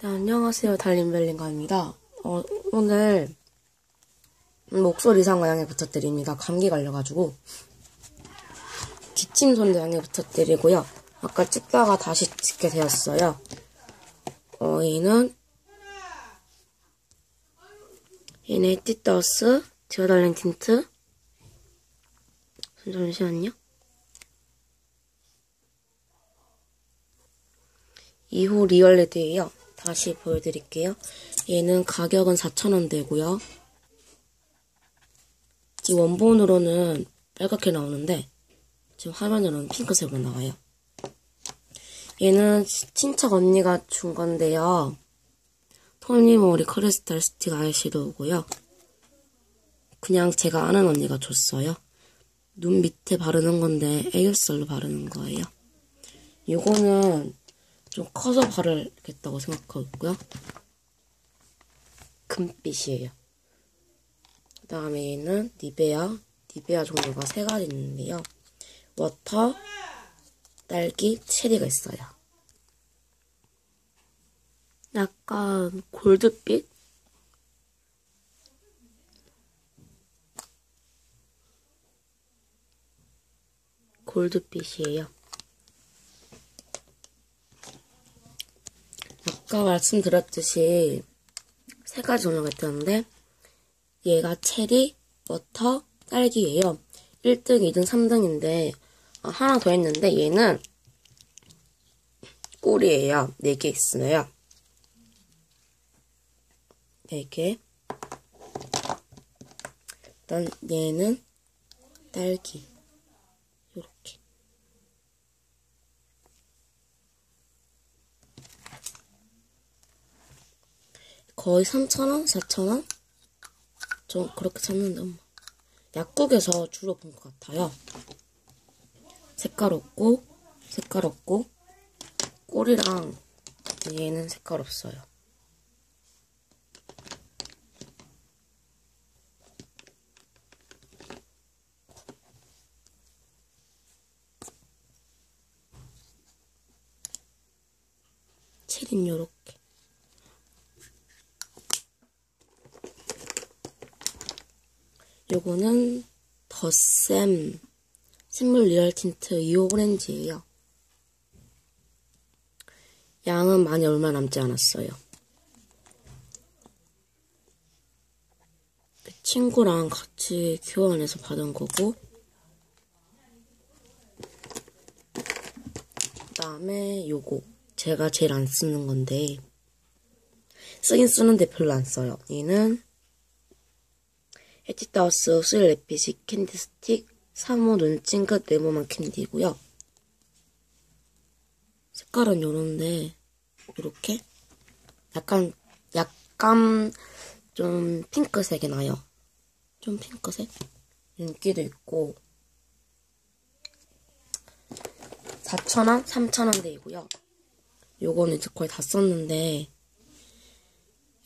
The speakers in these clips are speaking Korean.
네, 안녕하세요. 달림벨링가입니다. 어, 오늘 목소리 상과 양해 부탁드립니다. 감기 걸려가지고 기침 손도 양해 부탁드리고요. 아까 찍다가 다시 찍게 되었어요. 어, 얘는 얘네 띠떠스 디어달렌 틴트 잠시만요. 2호 리얼레드예요. 다시 보여드릴게요. 얘는 가격은 4,000원대고요. 이 원본으로는 빨갛게 나오는데 지금 화면으로는 핑크색으로 나와요. 얘는 친척 언니가 준 건데요. 토니모리 크리스탈 스틱 아이섀도우고요. 그냥 제가 아는 언니가 줬어요. 눈 밑에 바르는 건데 애교살로 바르는 거예요. 이거는 좀 커서 바르겠다고 생각하고 있고요. 금빛이에요. 그 다음에 얘는 니베아. 니베아 종류가 세 가지 있는데요. 워터, 딸기, 체리가 있어요. 약간 골드빛? 골드빛이에요. 아까 말씀드렸듯이 세 가지 종류가 있었는데 얘가 체리, 워터, 딸기예요. 1등, 2등, 3등인데 아, 하나 더 있는데 얘는 꿀이에요. 4개 있어요. 4개. 일단 얘는 딸기. 요렇게. 거의 3,000원? 4,000원? 좀 그렇게 샀는데 엄마. 약국에서 주로 본 것 같아요. 색깔 없고 색깔 없고 꿀이랑 얘는 색깔 없어요. 체린 요렇게 요거는 더샘 생물 리얼 틴트 2호 오렌지예요. 양은 많이 얼마 남지 않았어요. 그 친구랑 같이 교환해서 받은 거고 그 다음에 요거 제가 제일 안 쓰는 건데 쓰긴 쓰는데 별로 안 써요. 얘는 에티다우스 스릴 레피시 캔디 스틱 3호 눈찡긋 네모만 캔디고요. 색깔은 요런데 요렇게 약간 약간 좀 핑크색이 나요. 좀 핑크색? 윤기도 있고 4,000원? 3,000원대이고요. 요거는 이제 거의 다 썼는데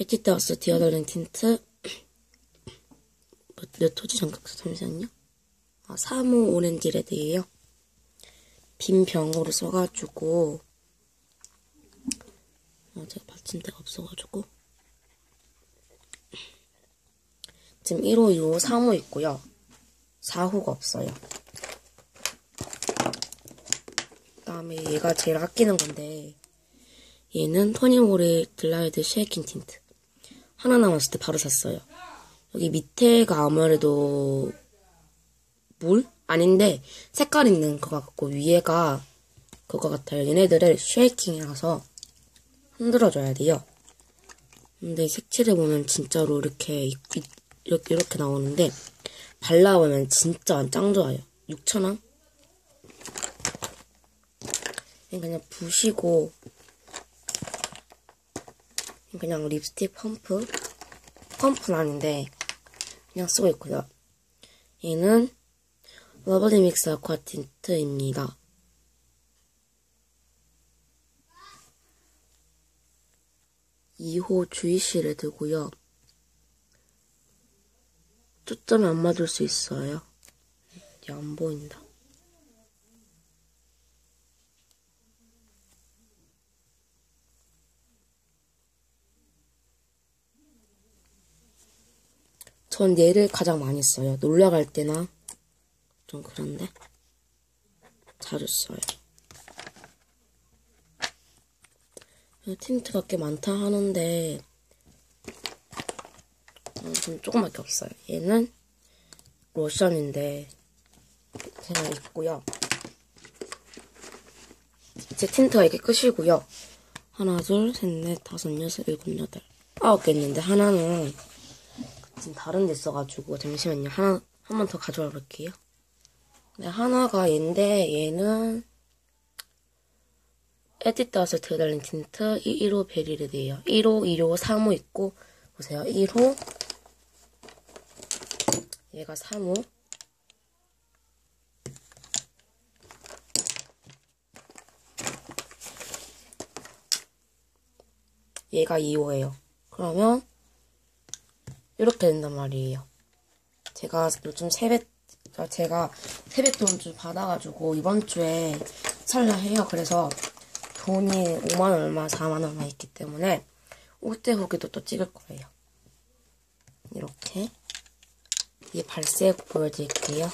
에티다우스 디어덜링 틴트 몇 호지 잠깐 잠시만요. 아, 3호 오렌지 레드예요. 빈 병으로 써가지고 어, 제가 받침대가 없어가지고 지금 1호, 2호, 3호 있고요. 4호가 없어요. 그 다음에 얘가 제일 아끼는 건데 얘는 토니모리 글라이드 쉐이킹 틴트 하나 남았을 때 바로 샀어요. 여기 밑에가 아무래도 물? 아닌데 색깔 있는 것 같고 위에가 그거 같아요. 얘네들을 쉐이킹이라서 흔들어줘야 돼요. 근데 색칠해 보면 진짜로 이렇게 이렇게 이렇게 나오는데 발라보면 진짜 짱 좋아요. 6,000원? 그냥 부시고 그냥 립스틱 펌프 펌프는 아닌데 그냥 쓰고 있고요. 얘는 러블리 믹스 아쿠아 틴트입니다. (2호) 주의실에 두고요. 초점이 안 맞을 수 있어요. 이제 안 보인다. 전 얘를 가장 많이 써요. 놀러 갈 때나 좀 그런데 자주 써요. 틴트가 꽤 많다 하는데 어, 좀 조금밖에 없어요. 얘는 로션인데 제가 있고요. 제 틴트가 이게 끝이고요. 하나, 둘, 셋, 넷, 다섯, 여섯, 일곱, 여덟, 아홉 개 있는데 하나는 지금 다른 데 있어가지고 잠시만요. 하나 한 번 더 가져와 볼게요. 네, 하나가 얘인데 얘는 에디다스에 들어달린 틴트 1호 베리르드예요. 1호, 2호, 3호 있고 보세요. 1호 얘가 3호 얘가 2호예요. 그러면 이렇게 된단 말이에요. 제가 요즘 세뱃 제가 세뱃돈 좀 받아가지고 이번 주에 살려 해요. 그래서 돈이 5만 원 얼마, 4만 원 얼마 있기 때문에 올때 후기도 또 찍을 거예요. 이렇게 이 발색 보여드릴게요.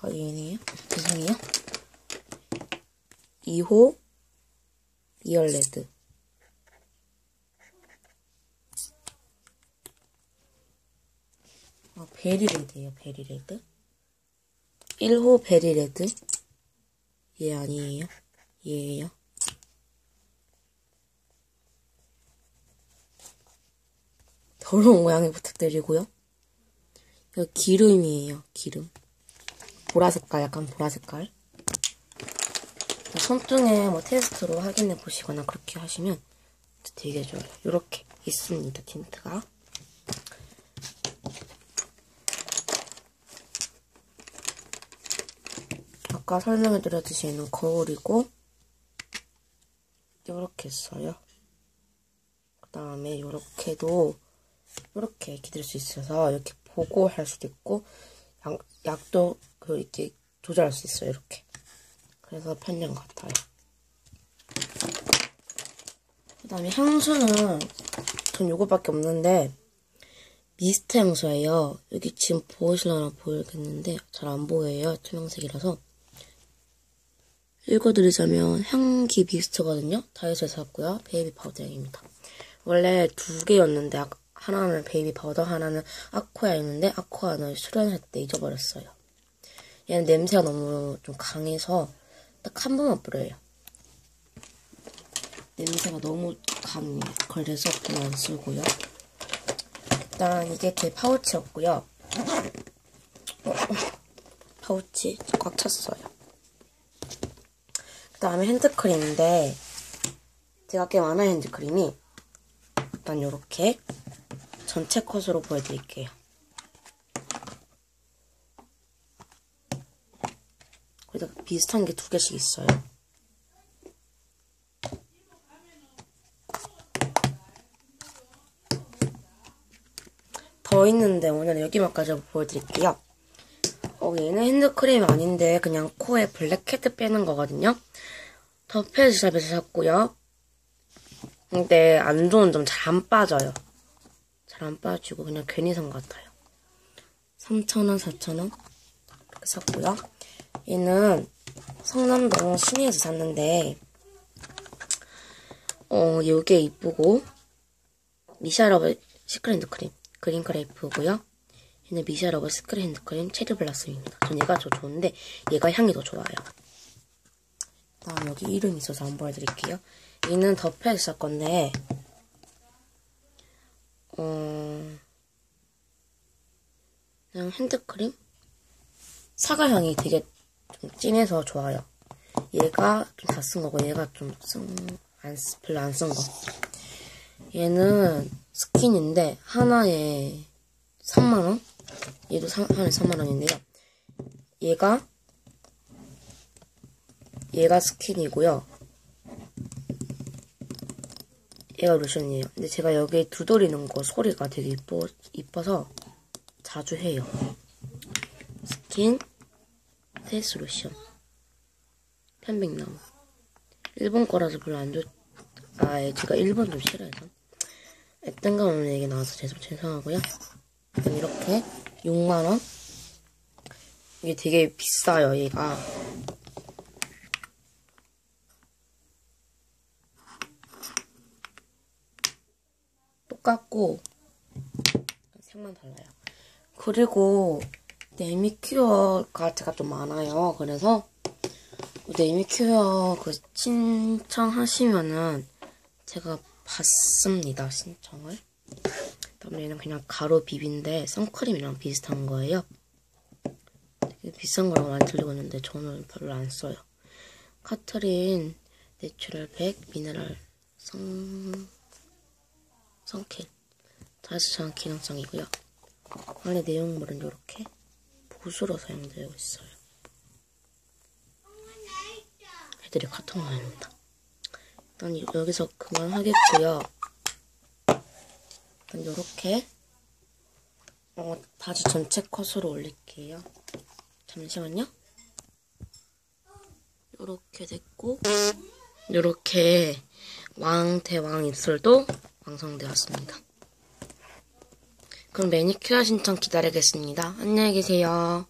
아, 얘네요? 죄송해요. 2호 이얼레드 베리레드예요, 베리레드. 1호 베리레드. 얘 아니에요. 얘예요. 더러운 모양이 부탁드리고요. 이거 기름이에요, 기름. 보라색깔, 약간 보라색깔. 손등에 뭐 테스트로 확인해 보시거나 그렇게 하시면 되게 좋아요. 이렇게 있습니다, 틴트가. 아까 설명해 드렸듯이 얘는 거울이고 이렇게 써요. 그 다음에 이렇게도 이렇게 기댈 수 있어서 이렇게 보고 할 수도 있고 약, 약도 그 이렇게 조절할 수 있어요. 이렇게. 그래서 편리한 것 같아요. 그 다음에 향수는 전 요거밖에 없는데 미스트 향수예요. 여기 지금 보이실려나 보이겠는데 잘 안 보여요. 투명색이라서. 읽어드리자면 향기 미스트거든요. 다이소에서 샀고요. 베이비 파우더 향입니다. 원래 두 개였는데 하나는 베이비 파우더, 하나는 아쿠아였는데 아쿠아는 수련할 때 잊어버렸어요. 얘는 냄새가 너무 좀 강해서 딱 한 번만 뿌려요. 냄새가 너무 강해요. 그래서 그냥 안 쓰고요. 일단 이게 제 파우치였고요. 어, 파우치 꽉 찼어요. 그 다음에 핸드크림인데 제가 꽤 많아요 핸드크림이 일단 이렇게 전체 컷으로 보여드릴게요. 거기다 비슷한 게 두 개씩 있어요. 더 있는데 오늘 여기만까지 보여드릴게요. 어, 얘는 핸드크림이 아닌데 그냥 코에 블랙헤드 빼는 거거든요. 더 페이스샵에서 샀고요. 근데 안 좋은 점 잘 안 빠져요. 잘 안 빠지고 그냥 괜히 산 것 같아요. 3,000원, 4,000원 이렇게 샀고요. 얘는 성남동 시내에서 샀는데 어, 요게 이쁘고 미샤러브 시크릿 핸드크림 그린 크레이프고요. 얘는 미샤러브 시크릿 핸드크림 체리 블라썸입니다. 전 얘가 더 좋은데 얘가 향이 더 좋아요. 다음 여기 이름 있어서 안 보여드릴게요. 얘는 더페에서 살 건데 어... 그냥 핸드크림? 사과 향이 되게 좀 진해서 좋아요. 얘가 좀 다 쓴 거고 얘가 좀 쓴, 안, 별로 안 쓴 거. 얘는 스킨인데 하나에 3만원? 얘도 사, 하나에 3만원인데요. 얘가 얘가 스킨이고요. 얘가 로션이에요. 근데 제가 여기 두드리는 거 소리가 되게 이뻐, 이뻐서 자주 해요. 스킨, 페이스 로션. 편백나무. 일본 거라서 별로 안 좋, 아, 제가 일본 좀 싫어해서. 뜬금없는 얘기 나와서 죄송, 죄송하고요. 일단 이렇게 6만원. 이게 되게 비싸요, 얘가. 똑같고, 색만 달라요. 그리고, 네미큐어가 제가 좀 많아요. 그래서, 네미큐어 그 신청하시면은, 제가 받습니다, 신청을. 그다음에 얘는 그냥 가루 비비인데 선크림이랑 비슷한 거예요. 되게 비싼 거랑 많이 들리고 있는데 저는 별로 안 써요. 카트린 내추럴 100 미네랄 성 성킬 자수처럼 기능성이고요. 안에 내용물은 이렇게 보수로 사용되고 있어요. 애들이 카톡 많이입니다. 일단 여기서 그만하겠고요. 일단 요렇게 어, 바지 전체 컷으로 올릴게요. 잠시만요. 요렇게 됐고 요렇게 왕대왕 입술도 완성되었습니다. 그럼 매니큐어 신청 기다리겠습니다. 안녕히 계세요.